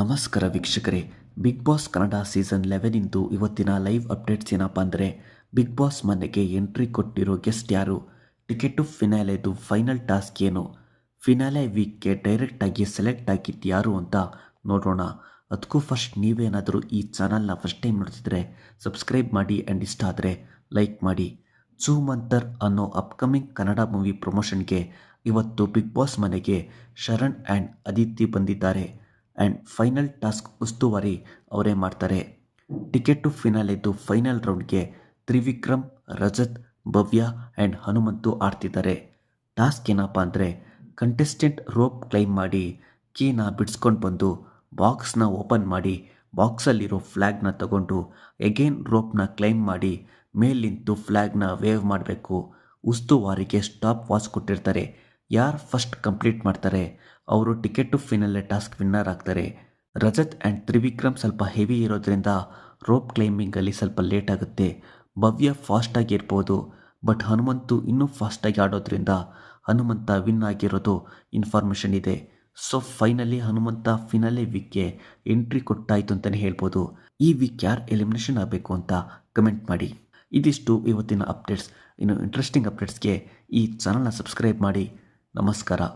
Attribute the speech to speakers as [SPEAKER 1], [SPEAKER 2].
[SPEAKER 1] ನಮಸ್ಕಾರ ವೀಕ್ಷಕರೇ. Big boss Kannada season eleven ಇಂದು ಇವತ್ತಿನ ಲೈವ್ ಅಪ್ಡೇಟ್ಸ್ ಏನಪ್ಪ ಅಂದರೆ ಬಿಗ್ ಬಾಸ್ ಮನೆಗೆ ಎಂಟ್ರಿ ಕೊಟ್ಟಿರೋ ಗೆಸ್ಟ್ ಯಾರು? ಟಿಕೆಟು ಫಿನಾಲೆದು ಫೈನಲ್ ಟಾಸ್ಕ್ ಏನು? ಫಿನಾಲೆ ವೀಕ್ಗೆ ಡೈರೆಕ್ಟಾಗಿ ಸೆಲೆಕ್ಟ್ ಆಗಿದ್ದು ಯಾರು ಅಂತ ನೋಡೋಣ. ಅದಕ್ಕೂ ಫಸ್ಟ್ ನೀವೇನಾದರೂ ಈ ಚಾನಲ್ನ ಫಸ್ಟ್ ಟೈಮ್ ನೋಡ್ತಿದ್ರೆ ಸಬ್ಸ್ಕ್ರೈಬ್ ಮಾಡಿ ಆ್ಯಂಡ್ ಇಷ್ಟ ಆದರೆ ಲೈಕ್ ಮಾಡಿ. ಚೂ ಮಂತರ್ ಅನ್ನೋ ಅಪ್ಕಮಿಂಗ್ ಕನ್ನಡ ಮೂವಿ ಪ್ರಮೋಷನ್ಗೆ ಇವತ್ತು ಬಿಗ್ ಬಾಸ್ ಮನೆಗೆ ಶರಣ್ ಆ್ಯಂಡ್ ಅದಿತಿ ಬಂದಿದ್ದಾರೆ. ಆ್ಯಂಡ್ ಫೈನಲ್ ಟಾಸ್ಕ್ ಉಸ್ತುವಾರಿ ಅವರೇ ಮಾಡ್ತಾರೆ. ಟಿಕೆಟ್ ಟು ಫಿನಾಲೆದ್ದು ಫೈನಲ್ ರೌಂಡ್ಗೆ ತ್ರಿವಿಕ್ರಮ್, ರಜತ್, ಭವ್ಯ ಆ್ಯಂಡ್ ಹನುಮಂತು ಆಡ್ತಿದ್ದಾರೆ. ಟಾಸ್ಕ್ ಏನಪ್ಪ ಅಂದರೆ ಕಂಟೆಸ್ಟೆಂಟ್ ರೋಪ್ ಕ್ಲೈಮ್ ಮಾಡಿ ಕೀನ ಬಿಡಿಸ್ಕೊಂಡು ಬಂದು ಬಾಕ್ಸ್ನ ಓಪನ್ ಮಾಡಿ ಬಾಕ್ಸಲ್ಲಿರೋ ಫ್ಲ್ಯಾಗ್ನ ತಗೊಂಡು ಎಗೇನ್ ರೋಪ್ನ ಕ್ಲೈಮ್ ಮಾಡಿ ಮೇಲಿಂತು ಫ್ಲ್ಯಾಗ್ನ ವೇವ್ ಮಾಡಬೇಕು. ಉಸ್ತುವಾರಿಗೆ ಸ್ಟಾಪ್ ವಾಚ್ ಕೊಟ್ಟಿರ್ತಾರೆ. ಯಾರು ಫಸ್ಟ್ ಕಂಪ್ಲೀಟ್ ಮಾಡ್ತಾರೆ? ಅವರು ticket to finale task winner ಆಗ್ತಾರೆ. ರಜತ್ ಆ್ಯಂಡ್ ತ್ರಿವಿಕ್ರಮ್ ಸ್ವಲ್ಪ ಹೆವಿ ಇರೋದ್ರಿಂದ ರೋಪ್ ಕ್ಲೈಂಬಿಂಗಲ್ಲಿ ಸ್ವಲ್ಪ ಲೇಟ್ ಆಗುತ್ತೆ. ಭವ್ಯ ಫಾಸ್ಟಾಗಿ ಇರ್ಬೋದು. ಬಟ್ ಹನುಮಂತು ಇನ್ನೂ ಫಾಸ್ಟಾಗಿ ಆಡೋದ್ರಿಂದ ಹನುಮಂತ ವಿನ್ ಆಗಿರೋದು ಇನ್ಫಾರ್ಮೇಷನ್ ಇದೆ. ಸೊ ಫೈನಲಿ ಹನುಮಂತ ಫಿನಲೆ ವೀಕ್ಗೆ ಎಂಟ್ರಿ ಕೊಟ್ಟಾಯಿತು ಅಂತಲೇ ಹೇಳ್ಬೋದು. ಈ ವೀಕ್ ಯಾರು ಎಲಿಮಿನೇಷನ್ ಆಗಬೇಕು ಅಂತ ಕಮೆಂಟ್ ಮಾಡಿ. ಇದಿಷ್ಟು ಇವತ್ತಿನ ಅಪ್ಡೇಟ್ಸ್ ಇನ್ನು ಇಂಟ್ರೆಸ್ಟಿಂಗ್ ಅಪ್ಡೇಟ್ಸ್ಗೆ ಈ ಚಾನಲ್ನ ಸಬ್ಸ್ಕ್ರೈಬ್ ಮಾಡಿ. ನಮಸ್ಕಾರ.